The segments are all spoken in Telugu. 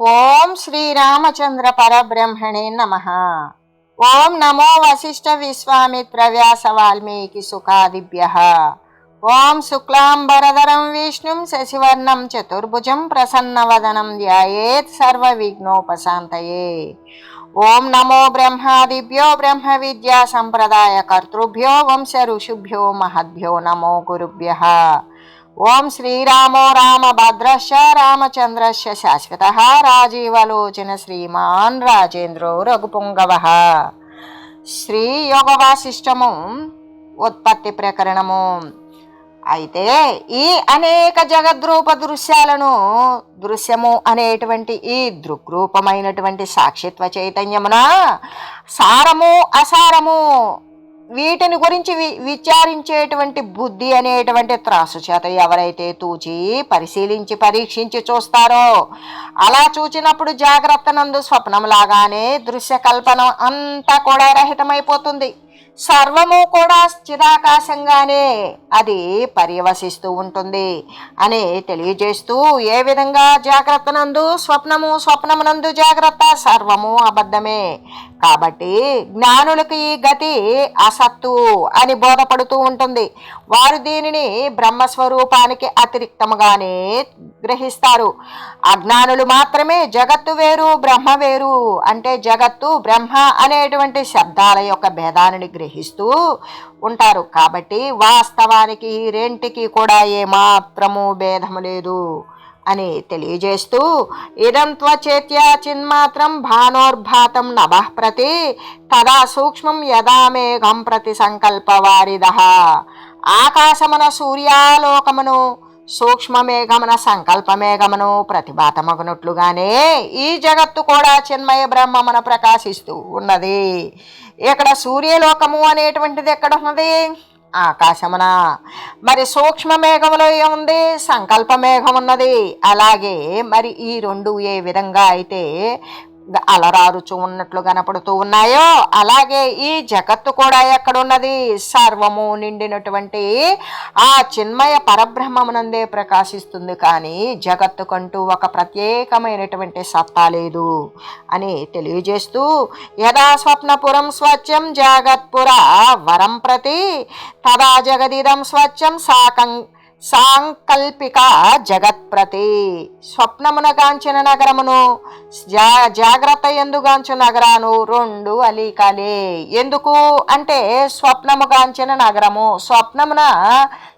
ఓం శ్రీరామచంద్ర పరబ్రహ్మణే నమ ఓం నమో వశిష్ఠ విశ్వామిత్ర వ్యాస వాల్మీకి సుఖాదిభ్య ఓం శుక్లాంబరధరం విష్ణుం శశివర్ణం చతుర్భుజం ప్రసన్నవదనం ధ్యాయేత్ సర్వ విఘ్నోపశాంతయే ఓం నమో బ్రహ్మాదిభ్యో బ్రహ్మ విద్యా సంప్రదాయ కర్తృభ్యో వంశ ఋషుభ్యో మహద్భ్యో నమో గురుభ్య ఓం శ్రీరామో రామభద్రశ రామచంద్రశ శాశ్వత రాజీవలోచన శ్రీమాన్ రాజేంద్రో రఘుపుంగవ. శ్రీ వాసిష్టము ఉత్పత్తి ప్రకరణము. అయితే ఈ అనేక జగద్రూప దృశ్యాలను దృశ్యము అనేటువంటి ఈ దృగ్రూపమైనటువంటి సాక్షిత్వ చైతన్యమున సారము అసారము వీటిని గురించి వి విచారించేటువంటి బుద్ధి అనేటువంటి త్రాసు చేత ఎవరైతే తూచి పరిశీలించి పరీక్షించి చూస్తారో అలా చూచినప్పుడు జాగ్రత్త నందు స్వప్నంలాగానే దృశ్యకల్పన అంతా కూడా రహితమైపోతుంది. సర్వము కూడా చిరాకాశంగానే అది పర్యవసిస్తూ ఉంటుంది అని తెలియజేస్తూ ఏ విధంగా జాగ్రత్త నందు స్వప్నము స్వప్నమునందు జాగ్రత్త సర్వము అబద్ధమే. కాబట్టి జ్ఞానులకి ఈ గతి అసత్తు అని బోధపడుతూ ఉంటుంది. వారు దీనిని బ్రహ్మస్వరూపానికి అతిరిక్తముగానే గ్రహిస్తారు. అజ్ఞానులు మాత్రమే జగత్తు వేరు బ్రహ్మ వేరు అంటే జగత్తు బ్రహ్మ అనేటువంటి శబ్దాల యొక్క భేదాన్ని గ్రహిస్తూ ఉంటారు. కాబట్టి వాస్తవానికి రెంటికి కూడా ఏమాత్రము భేదము లేదు అని తెలియజేస్తూ ఇదం త్వచేత్యా చిన్మాత్రం భానోర్భాతం నభ ప్రతి తదా సూక్ష్మం యదా మేఘం ప్రతి సంకల్పవారిద ఆకాశమున సూర్యాలోకమును సూక్ష్మమేఘమున సంకల్పమేఘమును ప్రతిభాతమగునట్లుగానే ఈ జగత్తు కూడా చిన్మయ బ్రహ్మమున ప్రకాశిస్తూ ఉన్నది. ఇక్కడ సూర్యలోకము అనేటువంటిది ఎక్కడ ఉన్నది? ఆకాశమున. మరి సూక్ష్మ మేఘములో ఏముంది సంకల్ప మేఘం ఉన్నది అలాగే మరి ఈ రెండు ఏ విధంగా అయితే అలరారుచు ఉన్నట్లు కనపడుతూ ఉన్నాయో అలాగే ఈ జగత్తు కూడా ఎక్కడున్నది? సర్వము నిండినటువంటి ఆ చిన్మయ పరబ్రహ్మమునందే ప్రకాశిస్తుంది. కానీ జగత్తుకంటూ ఒక ప్రత్యేకమైనటువంటి సత్తా లేదు అని తెలియజేస్తూ యదా స్వప్నపురం స్వచ్ఛం జగత్పుర వరం ప్రతి తదా జగదిదం స్వచ్ఛం సాకం సాంకల్పిక జగత్ప్రతి. స్వప్నమునగాంచిన నగరమును జా జాగ్రత్త ఎందుగాంచు నగరాను రెండు అలీకాలే. ఎందుకు? అంటే స్వప్నముగాంచిన నగరము. స్వప్నమున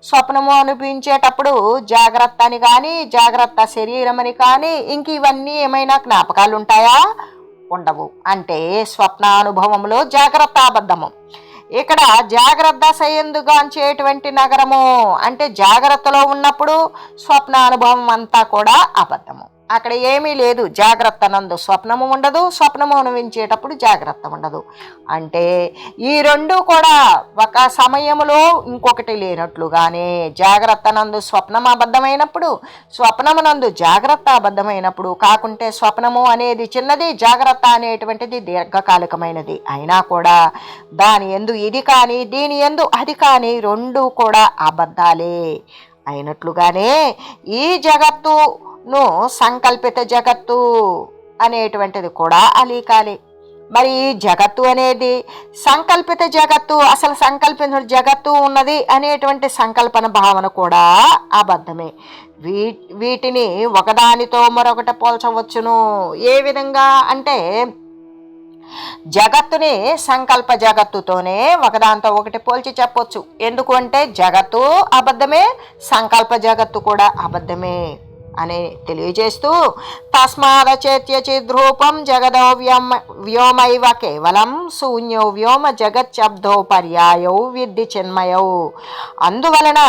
స్వప్నము అనిపించేటప్పుడు జాగ్రత్త అని కానీ జాగ్రత్త శరీరం అని కానీ ఇంక ఇవన్నీ ఏమైనా జ్ఞాపకాలు ఉంటాయా ఉండవు. అంటే స్వప్నానుభవంలో జాగ్రత్త అబద్ధము ఇక్కడ జాగ్రత్త సయందుగాంచేటువంటి నగరము. అంటే జాగ్రత్తలో ఉన్నప్పుడు స్వప్నానుభవం అంతా కూడా అబద్ధము. అక్కడ ఏమీ లేదు. జాగ్రత్త నందు స్వప్నము ఉండదు. స్వప్నము అనుభవించేటప్పుడు జాగ్రత్త ఉండదు. అంటే ఈ రెండు కూడా ఒక సమయంలో ఇంకొకటి లేనట్లుగానే జాగ్రత్త నందు స్వప్నం అబద్ధమైనప్పుడు స్వప్నమునందు జాగ్రత్త అబద్ధమైనప్పుడు కాకుంటే స్వప్నము అనేది చిన్నది జాగ్రత్త అనేటువంటిది దీర్ఘకాలికమైనది. అయినా కూడా దాని ఎందు ఇది కానీ దీని ఎందు అది కానీ రెండు కూడా అబద్ధాలే. అయినట్లుగానే ఈ జగత్తు ను సంకల్పిత జగత్తు అనేటువంటిది కూడా అలీకాలి. మరి ఈ జగత్తు అనేది సంకల్పిత జగత్తు అసలు సంకల్పించిన జగత్తు ఉన్నది అనేటువంటి సంకల్పన భావన కూడా అబద్ధమే. వీ వీటిని ఒకదానితో మరొకటి పోల్చవచ్చును. ఏ విధంగా అంటే జగత్తుని సంకల్ప జగత్తుతోనే ఒకదాంతో ఒకటి పోల్చి చెప్పొచ్చు. ఎందుకంటే జగత్తు అబద్ధమే సంకల్ప జగత్తు కూడా అబద్ధమే. అని తెలియజేస్తూ తస్మాదచేత్యచిద్రూపం జగదో వ్యోమ వ్యోమైవ కేవలం శూన్యో వ్యోమ జగచ్చబ్దో పర్యాయౌ విద్ధి చిన్మయౌ. అందువలన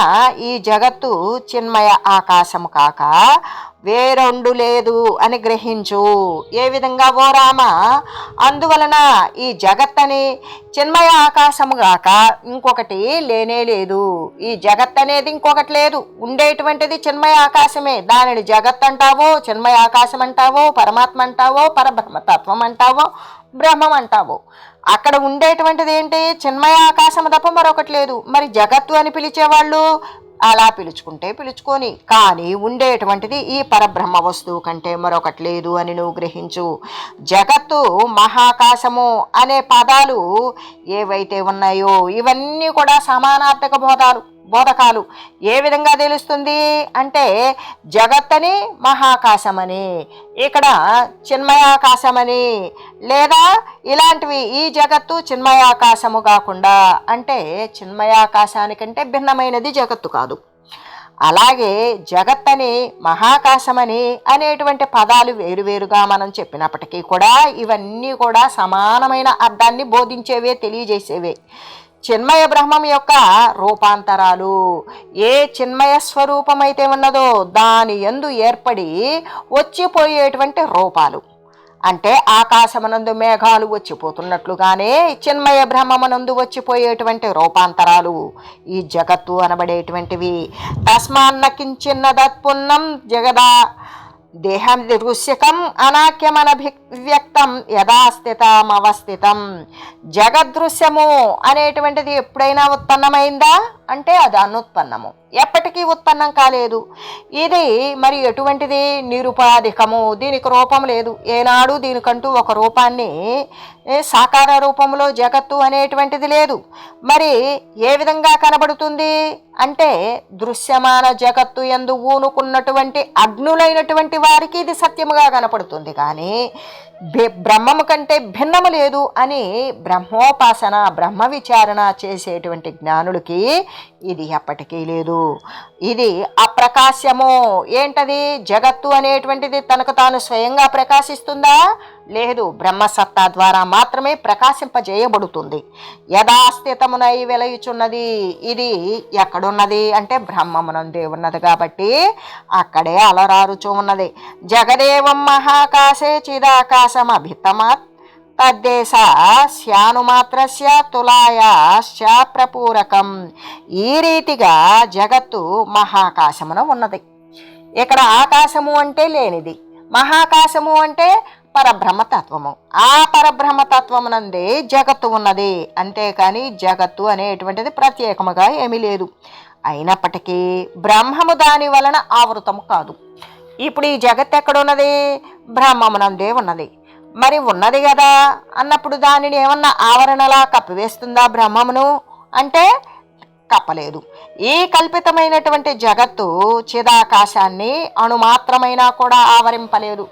ఈ జగత్తు చిన్మయ ఆకాశము కాక వేరొండు లేదు అని గ్రహించు. ఏ విధంగా ఓ రామ? అందువలన ఈ జగత్తని చిన్మయ ఆకాశముగాక ఇంకొకటి లేనే లేదు. ఈ జగత్ అనేది ఇంకొకటి లేదు. ఉండేటువంటిది చిన్మయ ఆకాశమే. దానిని జగత్ అంటావో చిన్మయ ఆకాశం అంటావో పరమాత్మ అంటావో పరబ్రహ్మతత్వం అంటావో బ్రహ్మం అంటావో. అక్కడ ఉండేటువంటిది ఏంటి? చిన్మయ ఆకాశం తప్ప మరొకటి లేదు. మరి జగత్తు అని పిలిచేవాళ్ళు అలా పిలుచుకుంటే పిలుచుకొని కానీ ఉండేటువంటిది ఈ పరబ్రహ్మ వస్తువు కంటే మరొకటి లేదు అని నువ్వు గ్రహించు. జగత్తు మహాకాశము అనే పదాలు ఏవైతే ఉన్నాయో ఇవన్నీ కూడా సమానార్థక బోధాలు. బోధకాలు. ఏ విధంగా తెలుస్తుంది? అంటే జగత్తని మహాకాశమని ఇక్కడ చిన్మయాకాశమని లేదా ఇలాంటివి ఈ జగత్తు చిన్మయాకాశము కాకుండా అంటే చిన్మయాకాశానికంటే భిన్నమైనది జగత్తు కాదు. అలాగే జగత్తని మహాకాశమని అనేటువంటి పదాలు వేరువేరుగా మనం చెప్పినప్పటికీ కూడా ఇవన్నీ కూడా సమానమైన అర్థాన్ని బోధించేవే తెలియజేసేవే. చిన్మయ బ్రహ్మం యొక్క రూపాంతరాలు. ఏ చిన్మయ స్వరూపమైతే ఉన్నదో దాని ఎందు ఏర్పడి వచ్చిపోయేటువంటి రూపాలు. అంటే ఆకాశమనందు మేఘాలు వచ్చిపోతున్నట్లుగానే చిన్మయ బ్రహ్మమునందు వచ్చిపోయేటువంటి రూపాంతరాలు. ఈ జగత్తు అనబడేటువంటివి. తస్మాన్న కించిన్నదత్పున్నం జగదా దేహం దృశ్యకం అనాక్యమనభివ్యక్తం యథాస్థితమవస్థితం జగదృశ్యము అనేటువంటిది ఎప్పుడైనా ఉత్పన్నమైందా? అంటే అది అనుత్పన్నము. ఎప్పటికీ ఉత్పన్నం కాలేదు. ఇది మరి ఎటువంటిది? నిరుపాధికము. దీనికి రూపం లేదు. ఏనాడు దీనికంటూ ఒక రూపాన్ని సాకార రూపంలో జగత్తు అనేటువంటిది లేదు. మరి ఏ విధంగా కనబడుతుంది? అంటే దృశ్యమాన జగత్తు ఎందు ఊనుకున్నటువంటి అగ్నులైనటువంటి వారికి ఇది సత్యముగా కనపడుతుంది. కానీ బ్రహ్మము కంటే భిన్నము లేదు అని బ్రహ్మోపాసన బ్రహ్మ విచారణ చేసేటువంటి జ్ఞానులకి ఇది ఎప్పటికీ లేదు. ఇది అప్రకాశము. ఏంటది? జగత్తు అనేటువంటిది తనకు తాను స్వయంగా ప్రకాశిస్తుందా? లేదు. బ్రహ్మసత్తా ద్వారా మాత్రమే ప్రకాశింపజేయబడుతుంది. యథాస్థితమునై వెలయుచున్నది. ఇది ఎక్కడున్నది? అంటే బ్రహ్మమునందే ఉన్నది కాబట్టి అక్కడే అలరారుచు ఉన్నది. జగదేవం మహాకాశే చిదాకాశం అభితమాత్ తద్దేశ శ్యానుమాత్రస్య తులాయాశ్చ ప్రపూరకం. ఈ రీతిగా జగత్తు మహాకాశమున ఉన్నది. ఇక్కడ ఆకాశము అంటే లేనిది. మహాకాశము అంటే పరబ్రహ్మతత్వము. ఆ పరబ్రహ్మతత్వమునందే జగత్తు ఉన్నది. అంతేకాని జగత్తు అనేటువంటిది ప్రత్యేకముగా ఏమీ లేదు. అయినప్పటికీ బ్రహ్మము దాని వలన ఆవృతము కాదు. ఇప్పుడు ఈ జగత్ ఎక్కడున్నది బ్రహ్మమునందే ఉన్నది. మరి ఉన్నది కదా అన్నప్పుడు దానిని ఏమన్నా ఆవరణలా కప్పివేస్తుందా బ్రహ్మమును? అంటే కప్పలేదు. ఈ కల్పితమైనటువంటి జగత్తు చిదాకాశాన్ని అణుమాత్రమైనా కూడా ఆవరింపలేదు.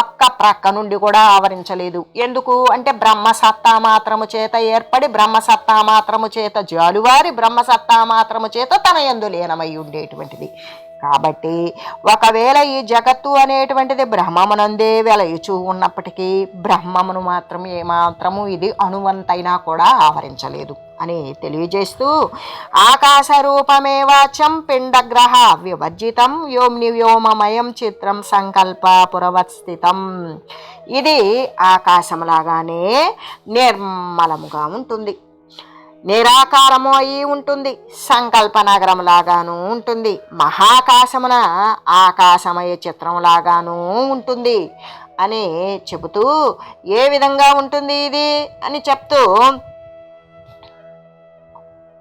ఒక్క ప్రక్క నుండి కూడా ఆవరించలేదు. ఎందుకు? అంటే బ్రహ్మసత్తా మాత్రము చేత ఏర్పడి బ్రహ్మసత్తా మాత్రము చేత జాలువారి బ్రహ్మసత్తా మాత్రము చేత తన ఎందు లీనమై ఉండేటువంటిది. కాబట్టి ఒకవేళ ఈ జగత్తు అనేటువంటిది బ్రహ్మమునందే వెలయుచు ఉన్నప్పటికీ బ్రహ్మమును మాత్రం ఏమాత్రము ఇది అణువంతైనా కూడా ఆవరించలేదు అని తెలియజేస్తూ ఆకాశ రూపమేవాచం పిండగ్రహ వివర్జితం వ్యోమ్ని వ్యోమమయం చిత్రం సంకల్ప పురవత్స్థితం. ఇది ఆకాశంలాగానే నిర్మలముగా ఉంటుంది. నిరాకారము అయి ఉంటుంది సంకల్ప ఉంటుంది మహాకాశమున ఆకాశమయ చిత్రంలాగాను ఉంటుంది అని చెబుతూ ఏ విధంగా ఉంటుంది ఇది అని చెప్తూ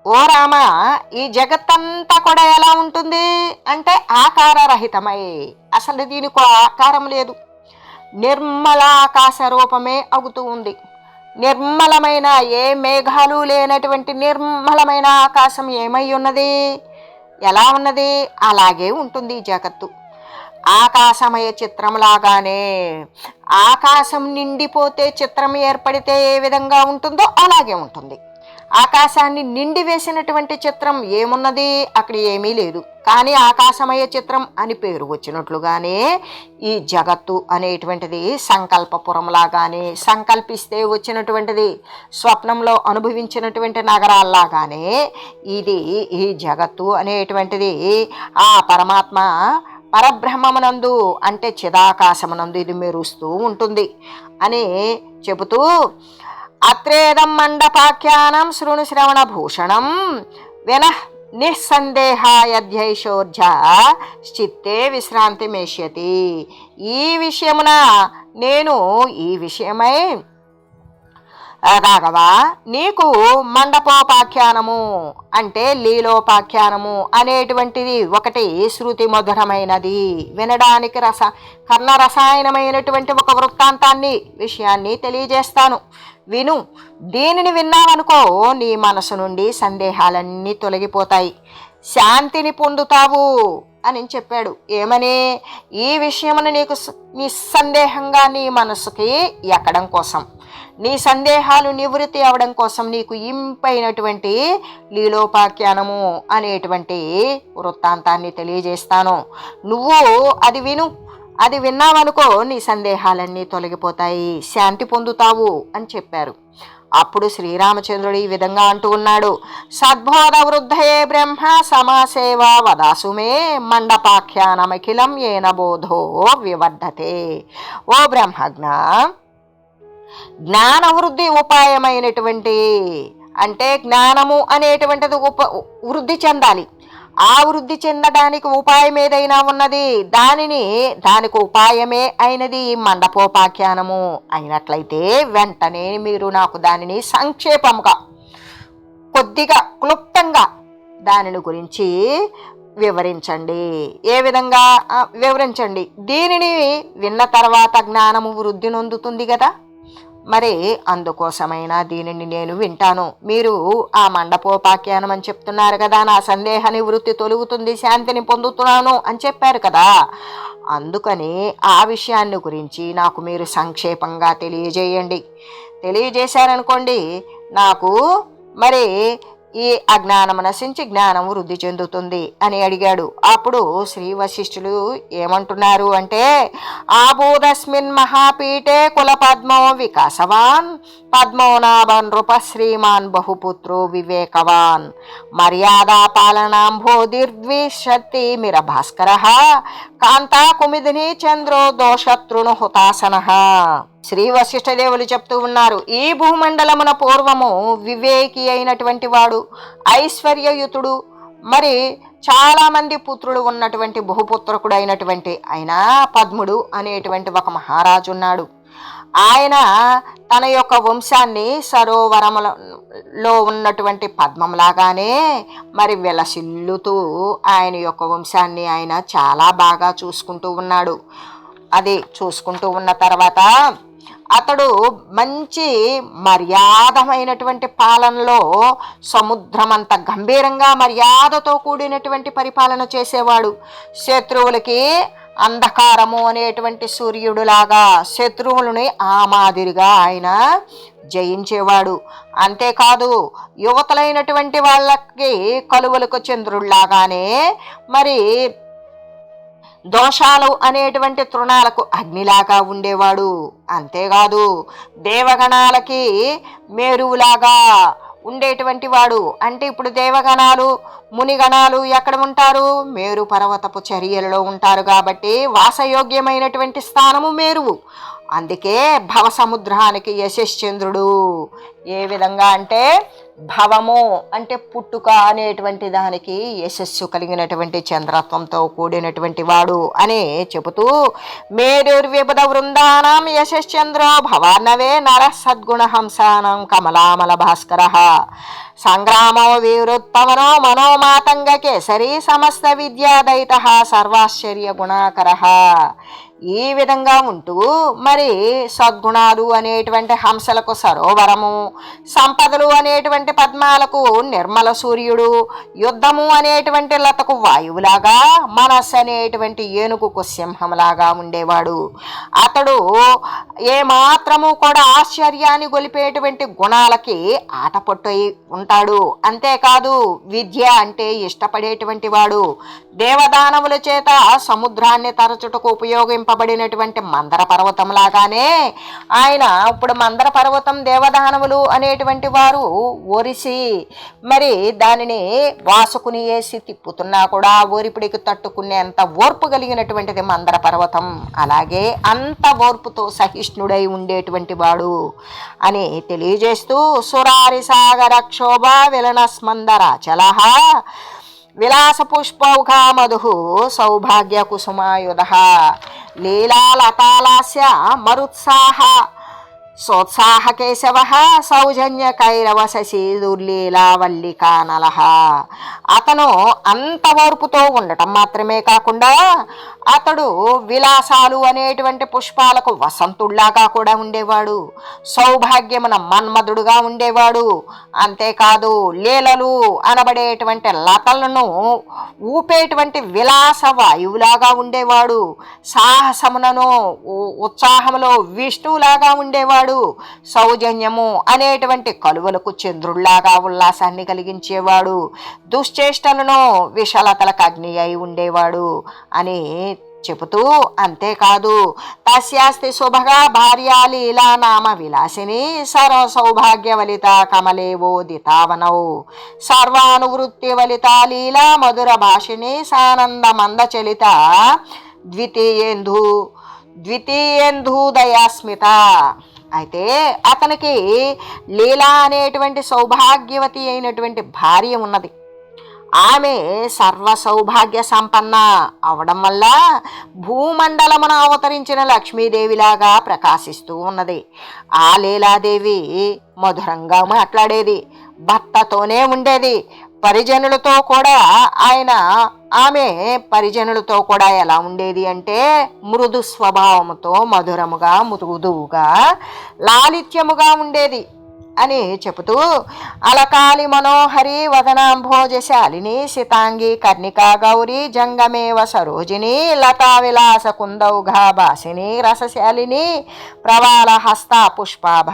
ఓ రామ ఈ జగత్తంతా కూడా ఎలా ఉంటుంది అంటే ఆకారరహితమై అసలు దీనికి ఆకారం లేదు. నిర్మలాకాశ రూపమే అవుతూ ఉంది. నిర్మలమైన ఏ మేఘాలు లేనటువంటి నిర్మలమైన ఆకాశం ఏమై ఉన్నది? ఎలా ఉన్నది? అలాగే ఉంటుంది జగత్తు. ఆకాశమయ చిత్రంలాగానే ఆకాశం నిండిపోతే చిత్రం ఏర్పడితే ఏ విధంగా ఉంటుందో అలాగే ఉంటుంది. ఆకాశాన్ని నిండి వేసినటువంటి చిత్రం ఏమున్నది? అక్కడ ఏమీ లేదు. కానీ ఆకాశమయ చిత్రం అని పేరు వచ్చినట్లుగానే ఈ జగత్తు అనేటువంటిది సంకల్పపురంలాగానే సంకల్పిస్తే వచ్చినటువంటిది స్వప్నంలో అనుభవించినటువంటి నగరాల్లాగానే ఇది ఈ జగత్తు అనేటువంటిది ఆ పరమాత్మ పరబ్రహ్మమునందు అంటే చిదాకాశమునందు ఇది మెరుస్తూ ఉంటుంది. అని చెబుతూ అత్రేదం మండపాఖ్యానం శృణు శ్రవణ భూషణం విన నిస్సందేహాయధ్యైషోర్జ చిత్తే విశ్రాంతి మేష్యతి ఈ విషయమున నేను ఈ విషయమై రాఘవ నీకు మండపోపాఖ్యానము అంటే లీలోపాఖ్యానము అనేటువంటిది ఒకటి శృతి మధురమైనది వినడానికి రస కర్ణ రసాయనమైనటువంటి ఒక వృత్తాంతాన్ని విషయాన్ని తెలియజేస్తాను. విను దీనిని విన్నావనుకో నీ మనసు నుండి సందేహాలన్నీ తొలగిపోతాయి. శాంతిని పొందుతావు అని చెప్పాడు. ఏమని? ఈ విషయమును నీకు నిస్సందేహంగా నీ మనసుకి ఎక్కడం కోసం. నీ సందేహాలు నివృత్తి అవడం కోసం నీకు ఇంపైనటువంటి లీలోపాఖ్యానము అనేటువంటి వృత్తాంతాన్ని తెలియజేస్తాను. నువ్వు అది విను. అది విన్నావనుకో నీ సందేహాలన్నీ తొలగిపోతాయి శాంతి పొందుతావు అని చెప్పారు. అప్పుడు శ్రీరామచంద్రుడు ఈ విధంగా అంటూ ఉన్నాడు. సద్బోధ వృద్ధయే బ్రహ్మ సమాసేవ వదాసుమే మండపాఖ్యానమఖిలం ఏన బోధో వివర్ధతే. ఓ బ్రహ్మజ్ఞ జ్ఞానవృద్ధి ఉపాయమైనటువంటి అంటే జ్ఞానము అనేటువంటిది ఉప వృద్ధి చెందాలి. ఆ వృద్ధి చెందడానికి ఉపాయం ఏదైనా ఉన్నది దానిని దానికి ఉపాయమే అయినది మండపోపాఖ్యానము. అయినట్లయితే వెంటనే మీరు నాకు దానిని సంక్షేపముగా కొద్దిగా క్లుప్తంగా దానిని గురించి వివరించండి. ఏ విధంగా? వివరించండి. దీనిని విన్న తర్వాత జ్ఞానము వృద్ధి నొందుతుంది కదా? మరి అందుకోసమైనా దీనిని నేను వింటాను. మీరు ఆ మండపోపాఖ్యానం అని చెప్తున్నారు కదా నా సందేహ నివృత్తి తొలుగుతుంది శాంతిని పొందుతున్నాను అని చెప్పారు కదా. అందుకని ఆ విషయాన్ని గురించి నాకు మీరు సంక్షేపంగా తెలియజేయండి. తెలియజేశారనుకోండి నాకు మరి ఈ అజ్ఞానం నశించి జ్ఞానం వృద్ధి చెందుతుంది అని అడిగాడు. అప్పుడు శ్రీ వశిష్ఠులు ఏమంటున్నారు అంటే ఆబూదస్మిన్ మహాపీఠే కుల పద్మో వికాసవాన్ పద్మోనాభన్ నృప శ్రీమాన్ బహుపుత్రో వివేకవాన్. మర్యాదా పాలనాంభోదిర్ద్విషత్తి మిర భాస్కర కాంతా కుమిదిని చంద్రో దోషతృణు హుతాసన. శ్రీ వశిష్ఠదేవులు చెప్తూ ఉన్నారు ఈ భూమండలమున పూర్వము వివేకి అయినటువంటి వాడు ఐశ్వర్యయుతుడు. మరి చాలామంది పుత్రుడు పుత్రులు ఉన్నటువంటి బహుపుత్రకుడు అయినటువంటి ఆయన పద్ముడు అనేటువంటి ఒక మహారాజు ఉన్నాడు. ఆయన తన యొక్క వంశాన్ని సరోవరములలో ఉన్నటువంటి పద్మంలాగానే మరి విలసిల్లుతూ ఆయన యొక్క వంశాన్ని ఆయన చాలా బాగా చూసుకుంటూ ఉన్నాడు. అది చూసుకుంటూ ఉన్న తర్వాత అతడు మంచి మర్యాదమైనటువంటి పాలనలో సముద్రమంత గంభీరంగా మర్యాదతో కూడినటువంటి పరిపాలన చేసేవాడు. శత్రువులకి అంధకారము అనేటువంటి సూర్యుడులాగా శత్రువులని ఆ మాదిరిగా ఆయన జయించేవాడు. అంతేకాదు యువతలైనటువంటి వాళ్ళకి కలువలకు చంద్రుడిలాగానే మరి దోషాలు అనేటువంటి తృణాలకు అగ్నిలాగా ఉండేవాడు. అంతేకాదు దేవగణాలకి మేరువులాగా ఉండేటువంటి వాడు. అంటే ఇప్పుడు దేవగణాలు మునిగణాలు ఎక్కడ ఉంటారు? మేరు పర్వతపు చర్యలలో ఉంటారు కాబట్టి వాసయోగ్యమైనటువంటి స్థానము మేరువు. అందుకే భవసముద్రానికి యశశ్చంద్రుడు ఏ విధంగా అంటే భవము అంటే పుట్టుక అనేటువంటి దానికి యశస్సు కలిగినటువంటి చంద్రత్వంతో కూడినటువంటి వాడు అని చెబుతూ మేరుర్విపద వృందానం యశశ్చంద్రో భవానవే నర సద్గుణహంసానం కమలామల భాస్కర. సంగ్రామో వీరుత్తమనో మనోమాతంగ కేసరి సమస్త విద్యాదయిత సర్వాశ్చర్య గుణాకర. ఈ విధంగా ఉంటూ మరి సద్గుణాలు అనేటువంటి హంసలకు సరోవరము సంపదలు అనేటువంటి పద్మాలకు నిర్మల సూర్యుడు యుద్ధము అనేటువంటి లతకు వాయువులాగా మనస్సు అనేటువంటి ఏనుగుకు సింహంలాగా ఉండేవాడు. అతడు ఏమాత్రము కూడా ఆశ్చర్యాన్ని గొలిపేటువంటి గుణాలకి ఆటపట్టు అయి ఉంటాడు. అంతేకాదు విద్య అంటే ఇష్టపడేటువంటి వాడు. దేవదానవుల చేత సముద్రాన్ని తరచుటకు ఉపయోగింపబడినటువంటి మందర పర్వతం లాగానే ఆయన ఇప్పుడు మందర పర్వతం దేవదానవులు అనేటువంటి వారు ఒరిసి మరి దానిని వాసుకుని వేసి తిప్పుతున్నా కూడా ఓరిపిడికి తట్టుకునేంత ఓర్పు కలిగినటువంటిది మందర పర్వతం. అలాగే అంత ఓర్పుతో సహిష్ణుడై ఉండేటువంటి వాడు అని తెలియజేస్తూ సురారి సాగర క్షోభ విలన స్మందర చలహా విలాసపుష్పౌఘామధు మధు సౌభాగ్య కుసుమాయుధ. లీలాలతాలాస్య మరుత్సాహ సోత్సాహ కేశవ. సౌజన్య కైరవ శశి దుర్లీలావల్లికానల అతను అంత ఓర్పుతో ఉండటం మాత్రమే కాకుండా అతడు విలాసాలు అనేటువంటి పుష్పాలకు వసంతుళ్ళాగా కూడా ఉండేవాడు. సౌభాగ్యమున మన్మధుడుగా ఉండేవాడు. అంతేకాదు లీలలు అనబడేటువంటి లతలను ఊపేటువంటి విలాస వాయువులాగా ఉండేవాడు. సాహసమునను ఉ- ఉత్సాహములో విష్ణువులాగా ఉండేవాడు. సౌజన్యము అనేటువంటి కలువలకు చంద్రుళ్ళాగా ఉల్లాసాన్ని కలిగించేవాడు. దుశ్చేష్టలను విశాలతలకు అగ్ని అయి ఉండేవాడు అని చెబుతూ అంతేకాదు తస్యాస్తి శుభగా భార్యా లీలా నామ విలాసిని సర్వ కమలేవోదితావనౌ. సర్వానువృత్తివలిత లీలా మధుర భాషిని సానందమందచలిత మందచలిత ద్వితీయేందు ద్వితీయేందూదయాస్మిత అయితే అతనికి లీలా అనేటువంటి సౌభాగ్యవతి అయినటువంటి భార్య ఉన్నది. ఆమె సర్వ సౌభాగ్య సంపన్న అవడం వల్ల భూమండలమున అవతరించిన లక్ష్మీదేవిలాగా ప్రకాశిస్తూ ఉన్నది. ఆ లీలాదేవి మధురంగా మాట్లాడేది భర్తతోనే ఉండేది. పరిజనులతో కూడా ఆయన ఆమె పరిజనులతో కూడా ఎలా ఉండేది అంటే మృదు స్వభావముతో మధురముగా మృదువుగా లాలిత్యముగా ఉండేది. అని చెబుతూ అలకాలి మనోహరి వదనాంభోజశాలిని శితాంగి కర్ణికా గౌరీ జంగమేవ సరోజిని లతా విలాస కుందౌఘాభాసిని రసశాలిని ప్రవాళ హస్త పుష్పాభ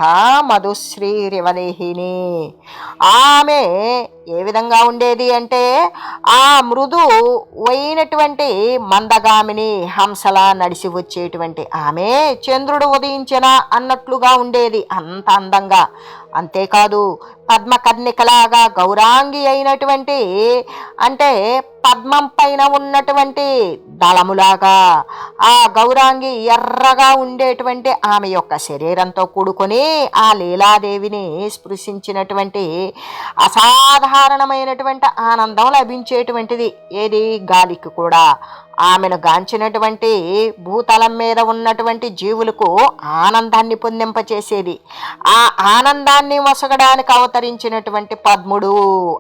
మధుశ్రీ రివదేహిని. ఆమె ఏ విధంగా ఉండేది అంటే ఆ మృదు అయినటువంటి మందగామిని హంసలా నడిచి వచ్చేటువంటి ఆమె చంద్రుడు ఉదయించిన అన్నట్లుగా ఉండేది అంత అందంగా. అంతేకాదు పద్మకర్ణికలాగా గౌరాంగి అయినటువంటి అంటే పద్మం పైన ఉన్నటువంటి దళములాగా ఆ గౌరాంగి ఎర్రగా ఉండేటువంటి ఆమె యొక్క శరీరంతో కూడుకొని ఆ లీలాదేవిని స్పృశించినటువంటి అసాధారణమైనటువంటి ఆనందం లభించేటువంటిది. ఏది? గాలికి కూడా. ఆమెను గాంచినటువంటి భూతలం మీద ఉన్నటువంటి జీవులకు ఆనందాన్ని పొందింపచేసేది. ఆ ఆనందాన్ని వసగడానికి అవతరించినటువంటి పద్ముడు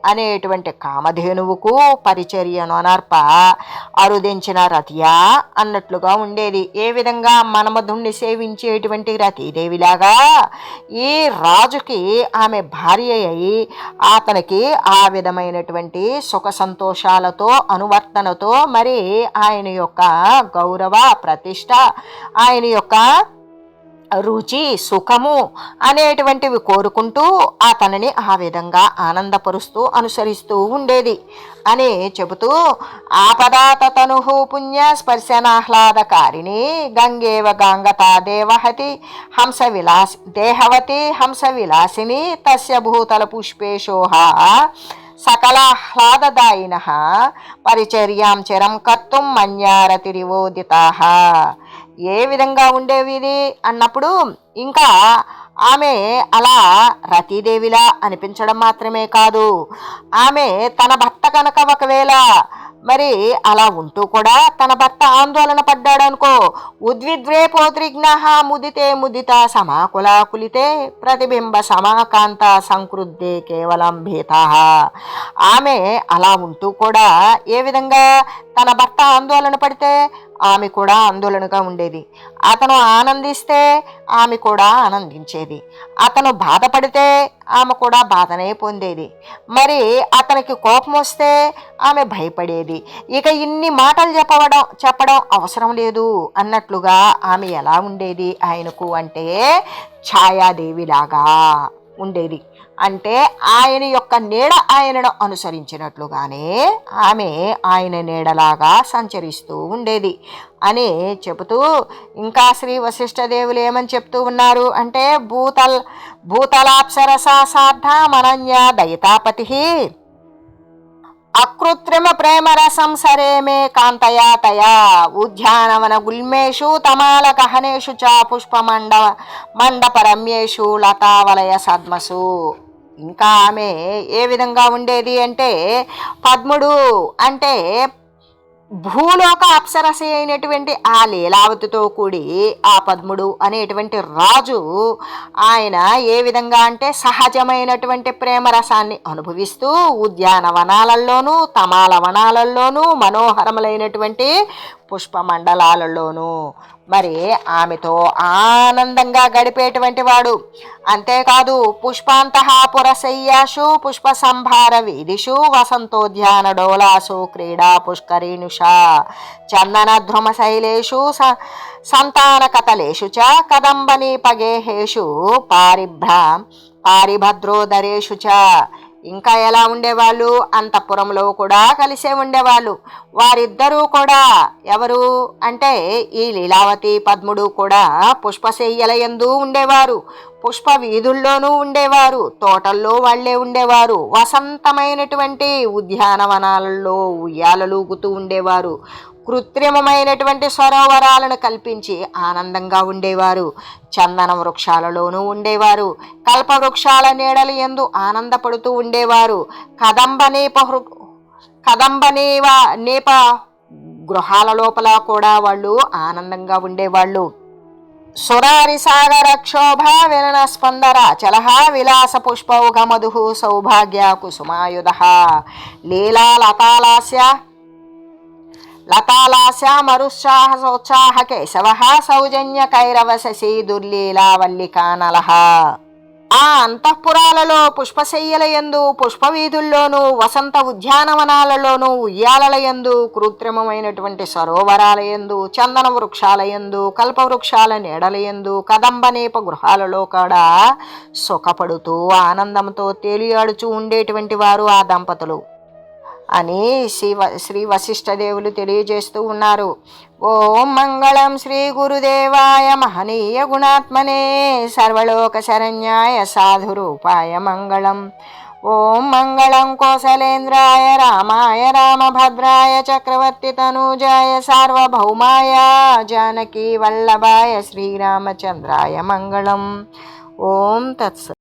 అనేటువంటి కామధేనువుకు పరిచర్యను అనర్ప అరుదించిన రతియా అన్నట్లుగా ఉండేది. ఏ విధంగా మనమధుణ్ణి సేవించేటువంటి రతీదేవిలాగా ఈ రాజుకి ఆమె భార్య అయి అతనికి ఆ విధమైనటువంటి సుఖ సంతోషాలతో అనువర్తనతో మరి ఆయన యొక్క గౌరవ ప్రతిష్ట ఆయన యొక్క రుచి సుఖము అనేటువంటివి కోరుకుంటూ అతనిని ఆ విధంగా ఆనందపరుస్తూ అనుసరిస్తూ ఉండేది అని చెబుతూ ఆపదాతను పుణ్య స్పర్శనాహ్లాదకారిణి గంగేవ గంగతా దేవహతి హంస విలాస్ దేహవతి హంస విలాసిని తస్య భూతల పుష్పేశోహ సకలాహ్లాదదాయిన. పరిచర్యాం చిరం కర్తుం మన్యారతిరివోదితా ఏ విధంగా ఉండేవి ఇది? అన్నప్పుడు ఇంకా ఆమె అలా రతీదేవిలా అనిపించడం మాత్రమే కాదు. ఆమె తన భర్త కనుక ఒకవేళ మరి అలా ఉంటూ కూడా తన భర్త ఆందోళన పడ్డాడు అనుకో. ఉద్విద్వేపోద్రిగ్న ముదితే ముదిత సమాకుల కులితే ప్రతిబింబ సమాకాంత సంకృద్దే కేవలం భీత. ఆమె అలా ఉంటూ కూడా ఏ విధంగా తన భర్త ఆందోళన పడితే ఆమె కూడా ఆందోళనగా ఉండేది. అతను ఆనందిస్తే ఆమె కూడా ఆనందించేది. అతను బాధపడితే ఆమె కూడా బాధనే పొందేది. మరి అతనికి కోపం వస్తే ఆమె భయపడేది. ఇక ఇన్ని మాటలు చెప్పవడం చెప్పడం అవసరం లేదు అన్నట్లుగా ఆమె ఎలా ఉండేది? ఆయనకు అంటే ఛాయాదేవిలాగా ఉండేది. అంటే ఆయన యొక్క నీడ ఆయనను అనుసరించినట్లుగానే ఆమె ఆయన నీడలాగా సంచరిస్తూ ఉండేది అని చెబుతూ ఇంకా శ్రీ వశిష్ఠదేవులు ఏమని చెప్తూ ఉన్నారు అంటే భూతల్ భూతలాప్సరసా సార్థ మనన్య దయితాపతి అకృత్రిమ ప్రేమ రసం సరేమే కాంతయా తయా. ఉద్యానవన గుల్మేషు తమాల గహనేషు చ పుష్పమండ మండపరమ్యేషు లతావలయ సద్మసు. ఇంకా ఆమె ఏ విధంగా ఉండేది అంటే పద్ముడు అంటే భూలోక అప్సరసి అయినటువంటి ఆ లీలావతితో కూడి ఆ పద్ముడు అనేటువంటి రాజు ఆయన ఏ విధంగా అంటే సహజమైనటువంటి ప్రేమరసాన్ని అనుభవిస్తూ ఉద్యానవనాలలోనూ తమాల వనాలలోనూ మనోహరములైనటువంటి పుష్పమండలాలలోనూ మరి ఆమెతో ఆనందంగా గడిపేటువంటి వాడు. అంతేకాదు పుష్పాంతః పురశయ్యాషు పుష్ప సంభార వీధిషు వసంతోద్యాన డోలాసు క్రీడా పుష్కరీణుష చందన ధ్రుమ శైలేషు స సంతాన కతలేషు చ కదంబని పగేహేషు పారిభ్ర పారిభద్రోదరేషు చ ఇంకా ఎలా ఉండేవాళ్ళు? అంతఃపురంలో కూడా కలిసే ఉండేవాళ్ళు. వారిద్దరూ కూడా ఎవరు అంటే ఈ లీలావతి పద్ముడు కూడా పుష్పశయ్యల యందు ఉండేవారు. పుష్ప వీధుల్లోనూ ఉండేవారు. తోటల్లో వాళ్ళే ఉండేవారు. వసంతమైనటువంటి ఉద్యానవనాలలో ఉయ్యాలలూగుతూ ఉండేవారు. కృత్రిమమైనటువంటి సరోవరాలను కల్పించి ఆనందంగా ఉండేవారు. చందన వృక్షాలలోనూ ఉండేవారు. కల్ప వృక్షాల నీడలు ఎందు ఆనందపడుతూ ఉండేవారు. కదంబ నేప హృ- కదంబ నేవ నేప గృహాల లోపల కూడా వాళ్ళు ఆనందంగా ఉండేవాళ్ళు. సురారి సాగర క్షోభ వినన స్పందర చలహ విలాస పుష్పౌఘ మధు సౌభాగ్య కుసుమాయుధ. లీలా లతాలాస్య లతాలాశా మరుత్సాహ సోత్సాహ కేశవ సౌజన్య కైరవ శశి దుర్లీలా ఆ అంతఃపురాలలో పుష్పశయ్యల యందు పుష్పవీధుల్లోనూ వసంత ఉద్యానవనాలలోనూ ఉయ్యాలల యందు కృత్రిమమైనటువంటి సరోవరాల యందు చందన వృక్షాలయందు కల్పవృక్షాల నీడల యందు కదంబనేప గృహాలలో కూడా సుఖపడుతూ ఆనందంతో తేలియాడుచూ ఉండేటువంటి వారు ఆ దంపతులు. అని శ్రీ శ్రీ వశిష్ఠదేవులు తెలియజేస్తూ ఉన్నారు. ఓం మంగళం శ్రీ గురుదేవాయ మహనీయ గుణాత్మనే సర్వలోక శరణ్యాయ సాధురూపాయ మంగళం. ఓం మంగళం కోసలేంద్రాయ రామాయ రామభద్రాయ చక్రవర్తి తనూజాయ సార్వభౌమాయ జానకీ వల్లభాయ శ్రీరామచంద్రాయ మంగళం. ఓం తత్స